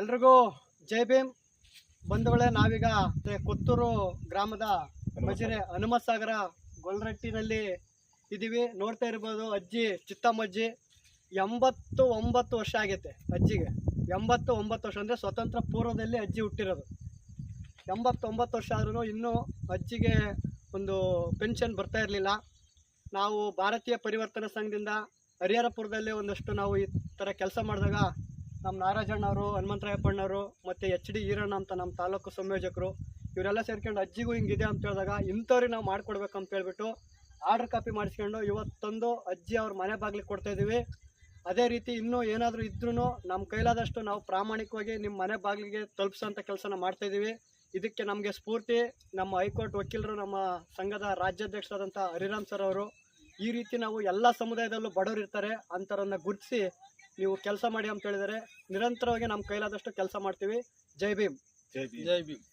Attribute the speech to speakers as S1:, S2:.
S1: ಎಲ್ರಿಗೂ ಜೈ ಭೀಮ್. ಬಂಧುಗಳೇ ನಾವೀಗ ಕೊತ್ತೂರು ಗ್ರಾಮದ ಮಜಿರೆ ಹನುಮತ್ ಸಾಗರ ಗೊಲ್ರಟ್ಟಿನಲ್ಲಿ ಇದ್ದೀವಿ. ನೋಡ್ತಾ ಇರ್ಬೋದು ಅಜ್ಜಿ ಚಿತ್ತಮ್ಮಜ್ಜಿ ಎಂಬತ್ತು ಒಂಬತ್ತು ವರ್ಷ ಆಗೈತೆ ಅಜ್ಜಿಗೆ. ಎಂಬತ್ತು ಒಂಬತ್ತು ವರ್ಷ ಅಂದರೆ ಸ್ವತಂತ್ರ ಪೂರ್ವದಲ್ಲಿ ಅಜ್ಜಿ ಹುಟ್ಟಿರೋದು. ಎಂಬತ್ತೊಂಬತ್ತು ವರ್ಷ ಆದ್ರೂ ಇನ್ನೂ ಅಜ್ಜಿಗೆ ಒಂದು ಪೆನ್ಷನ್ ಬರ್ತಾ ಇರಲಿಲ್ಲ. ನಾವು ಭಾರತೀಯ ಪರಿವರ್ತನಾ ಸಂಘದಿಂದ ಹರಿಹರಪುರದಲ್ಲಿ ಒಂದಷ್ಟು ನಾವು ಈ ಥರ ಕೆಲಸ ಮಾಡಿದಾಗ ನಮ್ಮ ನಾರಾಜಣ್ಣವರು ಹನುಮಂತರಾಯಪ್ಪಣ್ಣವರು, ಮತ್ತು ಎಚ್ ಡಿ ಈರಣ್ಣ ಅಂತ ನಮ್ಮ ತಾಲೂಕು ಸಂಯೋಜಕರು, ಇವರೆಲ್ಲ ಸೇರ್ಕೊಂಡು ಅಜ್ಜಿಗೂ ಹಿಂಗಿದೆ ಅಂತ ಹೇಳಿದಾಗ ಇಂಥವ್ರಿಗೆ ನಾವು ಅಂತ ಹೇಳ್ಬಿಟ್ಟು ಆರ್ಡರ್ ಕಾಪಿ ಮಾಡಿಸ್ಕೊಂಡು ಇವತ್ತೊಂದು ಅಜ್ಜಿ ಅವ್ರ ಮನೆ ಬಾಗಿಲಿಗೆ ಕೊಡ್ತಾ ಇದ್ದೀವಿ. ಅದೇ ರೀತಿ ಇನ್ನೂ ಏನಾದರೂ ಇದ್ರೂ ನಮ್ಮ ಕೈಲಾದಷ್ಟು ನಾವು ಪ್ರಾಮಾಣಿಕವಾಗಿ ನಿಮ್ಮ ಮನೆ ಬಾಗಿಲಿಗೆ ತಲುಪಿಸೋಂಥ ಕೆಲಸನ ಮಾಡ್ತಾ ಇದ್ದೀವಿ. ಇದಕ್ಕೆ ನಮಗೆ ಸ್ಫೂರ್ತಿ. ನಮ್ಮ ಹೈಕೋರ್ಟ್ ವಕೀಲರು ನಮ್ಮ ಸಂಘದ ರಾಜ್ಯಾಧ್ಯಕ್ಷರಾದಂಥ ಹರಿರಾಮ್ ಸರ್ ಅವರು ಈ ರೀತಿ ನಾವು ಎಲ್ಲ ಸಮುದಾಯದಲ್ಲೂ ಬಡವರು ಇರ್ತಾರೆ ಅಂಥವ್ರನ್ನ ಗುರುತಿಸಿ ನೀವು ಕೆಲಸ ಮಾಡಿ ಅಂತ ಹೇಳಿದರೆ ನಿರಂತರವಾಗಿ ನಮ್ಮ ಕೈಲಾದಷ್ಟು ಕೆಲಸ ಮಾಡ್ತೀವಿ. ಜೈ ಭೀಮ್.
S2: ಜೈ ಭೀಮ್.